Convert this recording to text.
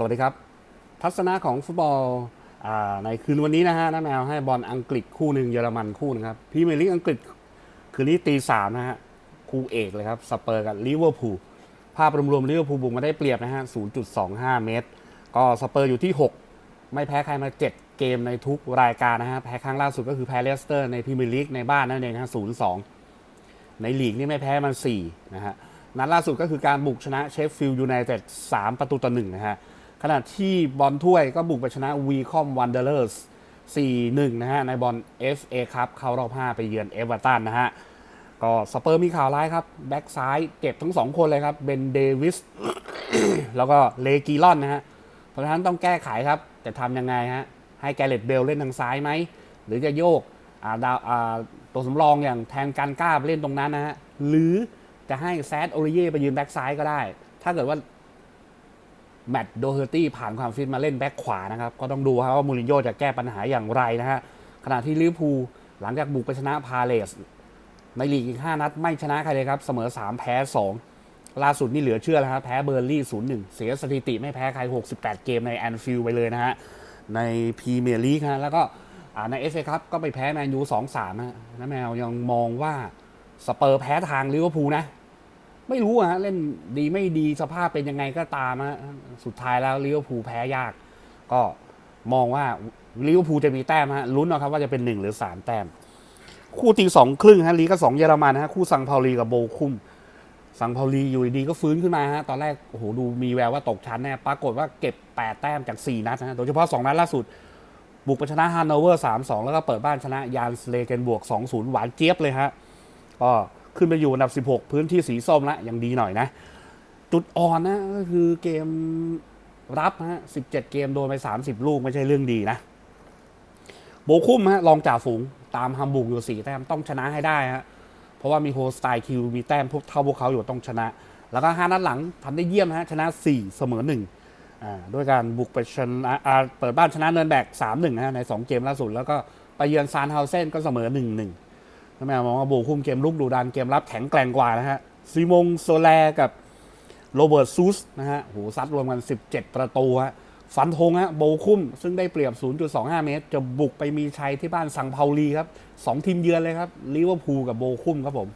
สวัสดีครับ ทัศนะของฟุตบอลในคืนวันนี้นะฮะน้าแมวให้บอลอังกฤษคู่หนึ่งเยอรมันคู่หนึงครับพรีเมียร์ลีกอังกฤษคืนนี้ตีสามนะฮะคู่เอกเลยครับสเปอร์กับลิเวอร์พูลภาพรวมๆลิเวอร์พูลบุกมาได้เปรียบนะฮะ 0.25 เมตร ก็สเปอร์อยู่ที่ 6 ไม่แพ้ใครมา 7 เกมในทุกรายการนะฮะ แพ้ครั้งล่าสุดก็คือแพ้เลสเตอร์ในพรีเมียร์ลีกในบ้านนั่นเองนะฮะ 0-2 ในลีกนี่ไม่แพ้มัน4นะฮะ นัดล่าสุดก็คือการบุกชนะเชฟฟิลด์ยูไนเต็ด 3 ประตูต่อ1นะฮะ ขณะที่บอลถ้วยก็บุกไปชนะวีคอมวันเดอร์เลอร์ส4-1 นะฮะ ในบอล FA ครับเข้ารอบ 5 ไปเยือนเอเวอร์ตันนะฮะ ก็สเปอร์มีข่าวร้ายครับ แบ็กซ้ายเจ็บทั้ง2คนเลยครับ เบนเดวิส แล้วก็เลกีลอนนะฮะ เพราะฉะนั้นต้องแก้ไขครับจะทำยังไงฮะ ให้แกเรตเบลเล่นทางซ้ายไหม หรือจะโยกาดาวาตัวสำรองอย่างแทนการกล้าไปเล่นตรงนั้นนะฮะ หรือจะให้แซดโอริเย่ไปยืนแบ็กซ้ายก็ได้ ถ้าเกิดว่า แมตต์โดเฮอร์ตี้ผ่านความฟิตมาเล่นแบ็กขวานะครับ ก็ต้องดูครับว่ามูรินโญ่จะแก้ปัญหาอย่างไรนะฮะ ขณะที่ลิเวอร์พูลหลังจากบุกไปชนะพาเลส ในลีกอีก 5 นัดไม่ชนะใครเลยครับ เสมอ 3 แพ้ 2 ล่าสุดนี่เหลือเชื่อแล้วครับแพ้เบอร์ลี่ 0-1 เสียสถิติไม่แพ้ใคร 68 เกมในแอนฟิลด์ไปเลยนะฮะ ในพรีเมียร์ลีกฮะแล้วก็ในเอฟเอครับก็ไปแพ้แมนยู 2-3นะนะแมวยังมองว่าสเปอร์แพ้ทางลิเวอร์พูลนะ ไม่รู้ฮะเล่นดีไม่ดีสภาพเป็นยังไงก็ตามฮะสุดท้ายแล้วลิเวอร์พูลแพ้ยาก ก็มองว่าลิเวอร์พูลจะมีแต้มฮะลุ้นเอาครับว่าจะเป็น1หรือ3แต้ม คู่ตีสองครึ่งฮะลีกก็สองเยอรมันฮะคู่ซังเปาลีกับโบคุมซังเปาลีอยู่ดีก็ฟื้นขึ้นมาฮะตอนแรกโอ้โหดูมีแววว่าตกชั้นแน่ปรากฏว่าเก็บ8แต้มจาก4นัดนะฮะโดยเฉพาะ2นัดล่าสุด บุกไปชนะฮันโนเวอร์3-2แล้วก็เปิดบ้านชนะยานสเลเกนบวก2-0หวานเจี๊ยบเลยฮะก็ ขึ้นไปอยู่อันดับ 16 พื้นที่สีส้มละยังดีหน่อยนะ จุดอ่อนนะก็คือเกมรับฮะ17 เกมโดนไป 30 ลูกไม่ใช่เรื่องดีนะ โบคุ้มฮะรองจ่าฝูงตามฮัมบูร์กอยู่ 4 แต้มต้องชนะให้ได้ฮะเพราะว่ามีโฮสไตล์คิวมีแต้มพวกเท่าพวกเขาอยู่ต้องชนะ แล้วก็ห้านัดหลังทำได้เยี่ยมฮะชนะ 4 เสมอ1อ่าด้วยการบุกไปชนะเปิดบ้านชนะเนินแบก3-1นะฮะใน 2 เกมล่าสุดแล้วก็ไปเยือนซานเฮาเซนก็เสมอ 1-1 แล้วแม่มองว่าโบคุ้มเกมลุกดูดันเกมรับแข็งแกร่งกว่านะฮะซีมงโซแลกับโรเบิร์ตซูสนะฮะโหซัดรวมกัน 17 ประตูฮะฟันธงฮะโบคุ้ม ซึ่งได้เปรียบ 0.25 เมตร จะบุกไปมีชัยที่บ้านสังเปาลีครับสองทีมเยือนเลยครับลิเวอร์พูลกับโบคุ้มครับผม